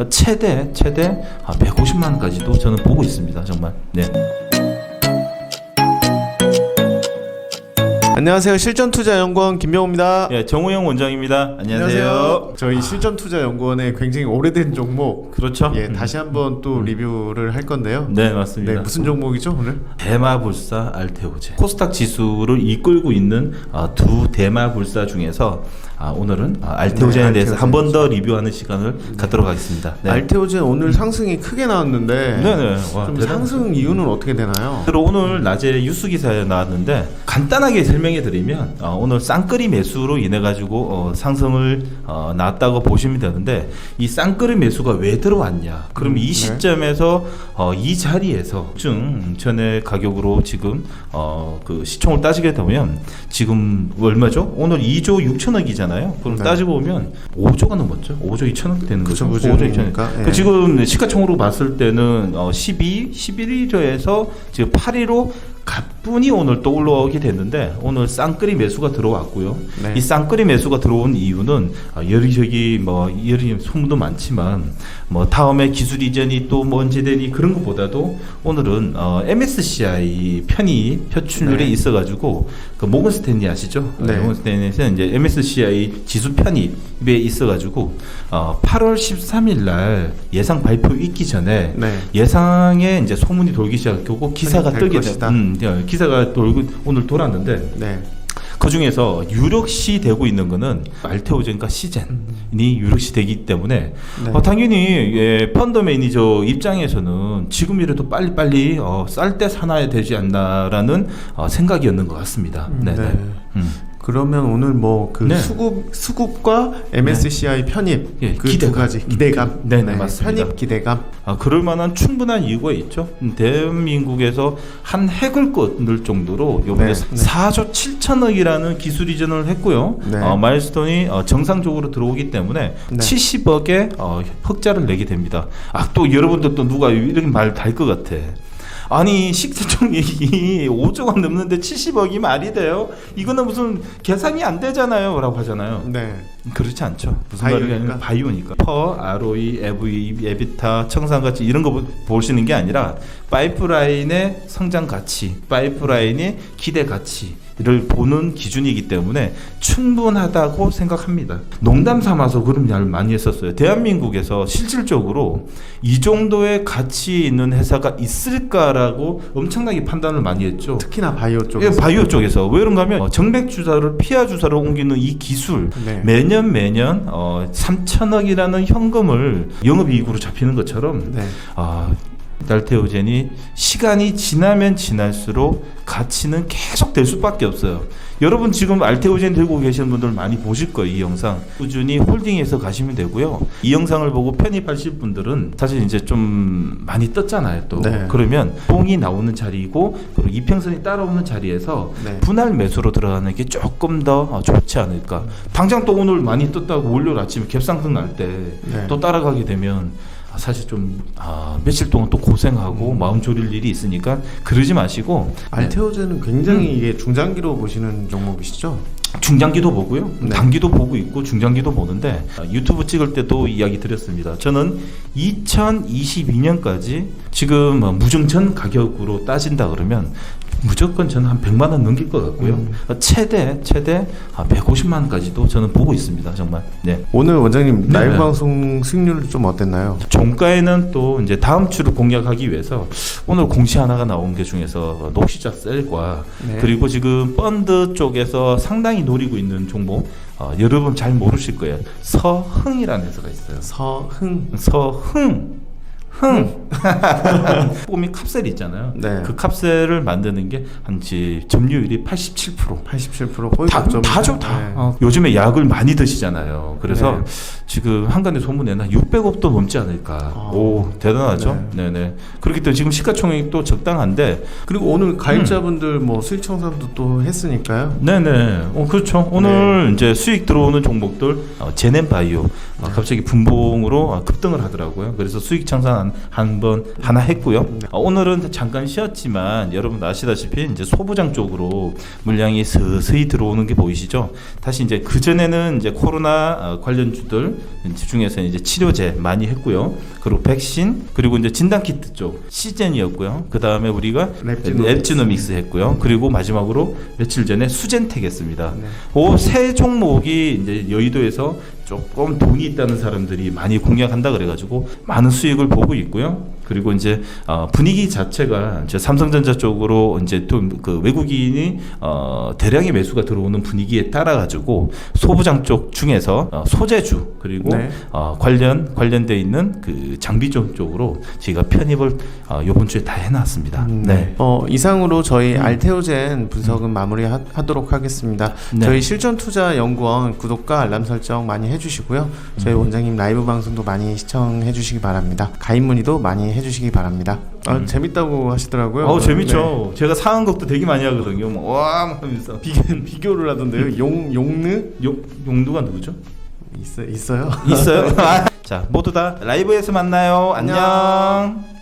어, 최대 최대 150만 원까지도 저는 보고 있습니다. 정말. 네. 안녕하세요. 실전투자연구원 김명호입니다. 예, 정우영 원장입니다. 안녕하세요. 저희 실전투자연구원의 굉장히 오래된 종목 그렇죠? 예, 음. 다시 한번 또 리뷰를 할 건데요. 네, 맞습니다. 네, 무슨 종목이죠 오늘? 대마불사 알테오제 코스닥 지수를 이끌고 있는 어, 두 대마불사 중에서 아, 오늘은 아, 알테오젠에 네, 대해서. 한 번 더 리뷰하는 시간을 갖도록 하겠습니다. 네. 알테오젠 오늘 상승이 크게 나왔는데 네네. 와, 좀 대단- 상승 이유는 어떻게 되나요? 그리고 오늘 낮에 뉴스 기사에 나왔는데 간단하게 설명해 드리면 어, 오늘 쌍끌이 매수로 인해 가지고 어, 상승을 어, 나왔다고 보시면 되는데 이 쌍끌이 매수가 왜 들어왔냐? 그럼 음, 이 네. 시점에서 어, 이 자리에서 중 전의 가격으로 지금 어, 그 시총을 따지게 되면 지금 얼마죠? 오늘 2조 6천억이잖아요. 그럼 네. 따지고 보면 5조가 넘었죠. 5조 2천억 되는 거죠. 그죠. 5조 2천억. 그러니까, 그 예. 지금 시가총으로 봤을 때는 어 12, 11위조에서 지금 8위로 가뿐히 오늘 또 올라오게 됐는데 오늘 쌍끌이 매수가 들어왔고요. 네. 이 쌍끌이 매수가 들어온 이유는 아, 여기저기 뭐 여기 소문도 많지만 뭐 다음에 기술 이전이 또 뭔지 되니 그런 것보다도 오늘은 어, MSCI 편이 표출률에 네. 있어가지고 그 모건 스탠리 아시죠? 네. 모건 스탠리에서 이제 MSCI 지수 편입에 있어가지고 어, 8월 13일 날 예상 발표 있기 전에 네. 예상에 이제 소문이 돌기 시작하고 기사가 될 뜨게. 돼. 음, 예, 기사가 돌고 오늘 돌았는데 네. 그 중에서 유력시 되고 있는 거는 알테오젠과 시젠이 유력시 되기 때문에 네. 어, 당연히 예, 펀드 매니저 입장에서는 지금이라도 빨리빨리 어, 쌀 때 사놔야 되지 않나라는 어, 생각이었는 것 같습니다. 음, 네네. 네. 음. 그러면 오늘 뭐 그 네. 수급 수급과 MSCI 편입 예, 그 두 기대감. 가지 기대감. 네, 네, 맞습니다. 편입 기대감. 아, 그럴 만한 충분한 이유가 있죠. 음, 대한민국에서 한 핵을 끊을 정도로 요번에 네, 네. 4조 7천억이라는 기술 이전을 했고요. 네. 어, 마일스톤이 어, 정상적으로 들어오기 때문에 네. 70억의 어, 흑자를 내게 됩니다. 아, 또 여러분들 또 누가 이렇게 말달 것 같아. 아니 식세총액이 5조가 넘는데 70억이 말이 돼요? 이거는 무슨 계산이 안 되잖아요, 라고 하잖아요. 네. 그렇지 않죠. 무슨 바이오니까? 말이냐면 바이오니까. 퍼, ROE, EV, 에비타, 청산가치 이런 거 보- 보시는 게 아니라 파이프라인의 성장 가치, 파이프라인의 기대 가치를 보는 기준이기 때문에 충분하다고 생각합니다. 농담 삼아서 그런 말을 많이 했었어요. 대한민국에서 실질적으로 이 정도의 가치 있는 회사가 있을까라고 엄청나게 판단을 많이 했죠. 특히나 바이오 예, 쪽에서. 바이오 쪽에서 왜 그런가 하면 어, 정맥 주사를 피하 주사로 옮기는 이 기술 네. 매년 매년 어, 3천억이라는 현금을 영업이익으로 잡히는 것처럼 네. 아, 달테오젠이 시간이 지나면 지날수록 가치는 계속 될 수밖에 없어요. 여러분 지금 알테오젠 들고 계시는 분들 많이 보실 거예요. 이 영상 꾸준히 홀딩해서 가시면 되고요. 이 영상을 보고 편입하실 분들은 사실 이제 좀 많이 떴잖아요. 또 네. 그러면 봉이 나오는 자리이고 그리고 이평선이 따라오는 자리에서 네. 분할 매수로 들어가는 게 조금 더 어, 좋지 않을까. 당장 또 오늘 많이 떴다고 월요일 아침에 갭상승 날 때또 네. 따라가게 되면 아, 사실 좀 아, 며칠 동안 또 고생하고 마음 졸일 일이 있으니까 그러지 마시고 네, 알테오젠은 굉장히 음. 이게 중장기로 보시는 종목이시죠? 중장기도 보고요, 네. 단기도 보고 있고 중장기도 보는데 아, 유튜브 찍을 때도 이야기 드렸습니다. 저는 2022년까지 지금 어, 무증천 가격으로 따진다 그러면 무조건 저는 한 100만 원 넘길 것 같고요. 음. 어, 최대 최대 아, 150만 원까지도 저는 보고 있습니다. 정말. 네. 오늘 원장님 네. 라이브 방송 수익률 좀 어땠나요? 종가에는 또 이제 다음 주를 공략하기 위해서 오늘 공시 하나가 나온 게 중에서 녹시자 셀과 네. 그리고 지금 펀드 쪽에서 상당히 노리고 있는 종목 어, 여러분 잘 모르실 거예요. 서흥이라는 회사가 있어요. 서흥. 서흥. 흥. 뽀미 캅셀 있잖아요. 네. 그 캅셀을 만드는 게 한지 점유율이 87%. 87% 거의 다. 다죠, 다. 네. 어, 요즘에 약을 많이 드시잖아요. 그래서 네. 지금 한간의 소문에는 600억도 넘지 않을까. 아. 오, 대단하죠? 네. 네 그렇기 때문에 지금 시가총액도 적당한데, 그리고 오늘 가입자분들 뭐 수익 청산도 또 했으니까요. 네네. 어, 그렇죠. 오늘 이제 수익 들어오는 종목들, 어, 제넨바이오, 어, 갑자기 분봉으로 어, 급등을 하더라고요. 그래서 수익 한 한번 하나 했고요. 어, 오늘은 잠깐 쉬었지만 여러분 아시다시피 이제 소부장 쪽으로 물량이 서서히 들어오는 게 보이시죠? 다시 이제 그 전에는 이제 코로나 어, 관련주들 집중해서 이제 치료제 많이 했고요. 그리고 백신 그리고 이제 진단 키트 쪽 시젠이었고요. 그 다음에 우리가 랩지노믹스. 했고요. 그리고 마지막으로 며칠 전에 수젠텍 했습니다. 네. 그세 종목이 이제 여의도에서 조금 돈이 있다는 사람들이 많이 공략한다 그래가지고 많은 수익을 보고 있고요. 그리고 이제 어, 분위기 자체가 이제 삼성전자 쪽으로 이제 또 그 외국인이 어, 대량의 매수가 들어오는 분위기에 따라 가지고 소부장 쪽 중에서 어, 소재주 그리고 네. 어, 관련 관련돼 있는 그 장비 쪽 쪽으로 저희가 편입을 어, 이번 주에 다 해놨습니다. 음, 네. 어, 이상으로 저희 알테오젠 분석은 마무리하도록 하겠습니다. 네. 저희 실전 투자 연구원 구독과 알람 설정 많이 해 주시고요. 저희 음. 원장님 라이브 방송도 많이 시청해 주시기 바랍니다. 가입 문의도 많이 해주시기 바랍니다. 아, 음. 재밌다고 하시더라고요. 어 네. 재밌죠. 제가 상한곡도 되게 많이 하거든요. 막 와, 막 하면서 비교, 비교를 하던데요. 용 용느 용 용두가 누구죠? 있어 있어요. 있어요? 자, 모두 다 라이브에서 만나요. 안녕.